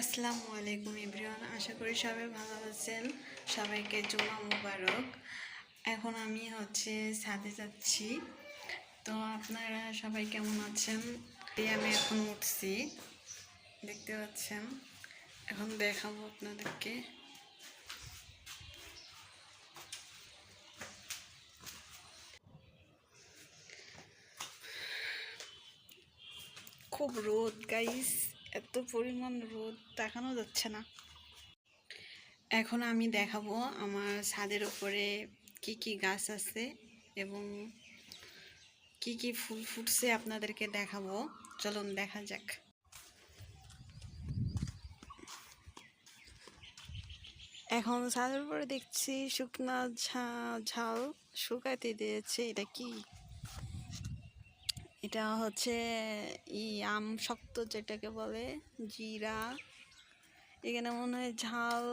আসসালামু আলাইকুম ইব্রিয়ান আশা করি সবাই ভালো আছেন। সবাইকে জুমা মুবারক। এখন আমি হচ্ছে ছাদে যাচ্ছি। তো আপনারা সবাই কেমন আছেন? আমি এখন উঠছি। দেখতে পাচ্ছেন? এখন দেখাবো আপনাদেরকে। খুব রোদ গাইস এত পরিমাণ রোদ দেখানো যাচ্ছে না। এখন আমি দেখাবো আমার ছাদের উপরে কি কি গাছ আছে এবং কি কি ফুল ফুটছে আপনাদেরকে দেখাবো। চলুন দেখা যাক। এখন ছাদের উপরে দেখছি শুকনা ঝাল শুকাতে দিয়েছে। এটা কি? এটা হচ্ছে ই আম শক্ত যেটাকে বলে, জিরা। এখানে মনে হয় ঝাল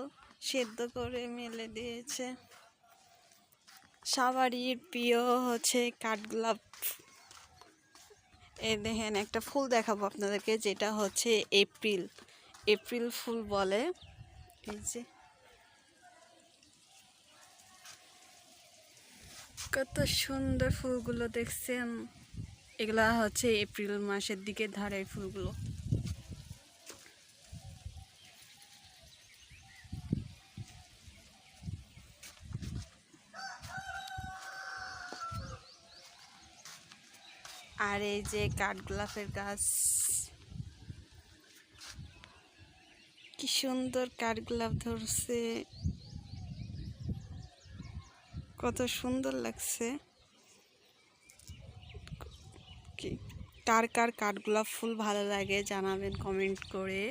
সেদ্ধ করে মেলে দিয়েছে। সবারই প্রিয় হচ্ছে কাঠগোলাপ। এ দেখেন, একটা ফুল দেখাবো আপনাদেরকে, যেটা হচ্ছে এপ্রিল। এপ্রিল ফুল বলে। এই যে। কত সুন্দর ফুলগুলো দেখছেন। এগুলা হচ্ছে এপ্রিল মাসের দিকে ধরে ফুলগুলো। আর এই যে কাঠগোলাপের গাছ। কি সুন্দর কাঠগোলাপ ধরছে। কত সুন্দর লাগছে। কি? কার কার কাঠগোলাপ ফুল ভালো লাগে জানাবেন কমেন্ট করে।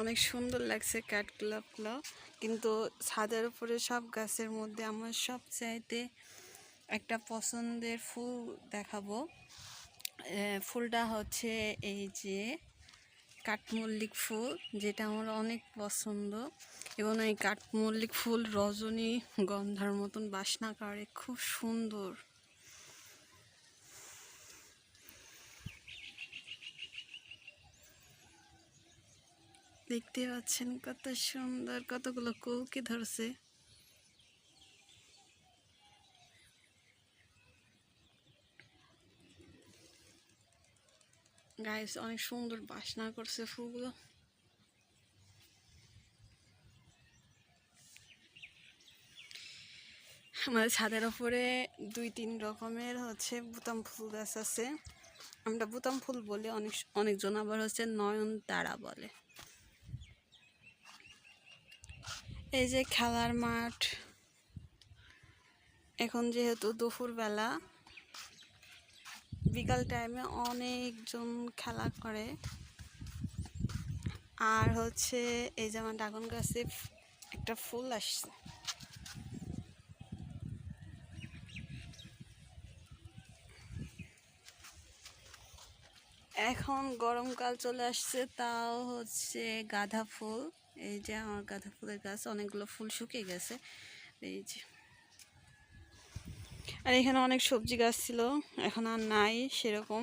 অনেক সুন্দর লাগছে কাঠগোলাপগুলো কিন্তু ছাদের উপরে সব গাছের মধ্যে আমার সবচাইতে একটা পছন্দের ফুল দেখাবো। ফুলটা হচ্ছে এই যে কাঠমল্লিক ফুল, যেটা আমার অনেক পছন্দ। এবং এই কাঠমল্লিক ফুল রজনী গন্ধার মতন বাসনা করে, খুব সুন্দর। দেখতে পাচ্ছেন কত সুন্দর, কতগুলো কৌকি ধরছে। গাইস, অনেক সুন্দর বাসনা করছে ফুলগুলো। আমাদের ছাদের ওপরে দুই তিন রকমের হচ্ছে বুতাম ফুল গাছ আছে। আমরা বুতাম ফুল বলি, অনেক অনেকজন আবার হচ্ছে নয়ন তারা বলে। এই যে খেলার মাঠ। এখন যেহেতু দুপুরবেলা বিকাল টাইমে অনেকজন খেলা করে। আর হচ্ছে এই যেমন ড্রাগন গাছে একটা ফুল আসছে। এখন গরমকাল চলে আসছে, তাও হচ্ছে গাঁদা ফুল। এই যে আমার গাঁদা ফুলের গাছ, অনেকগুলো ফুল শুকিয়ে গেছে। এই যে। আর এখানে অনেক সবজি গাছ ছিল এখন আর নাই সেরকম।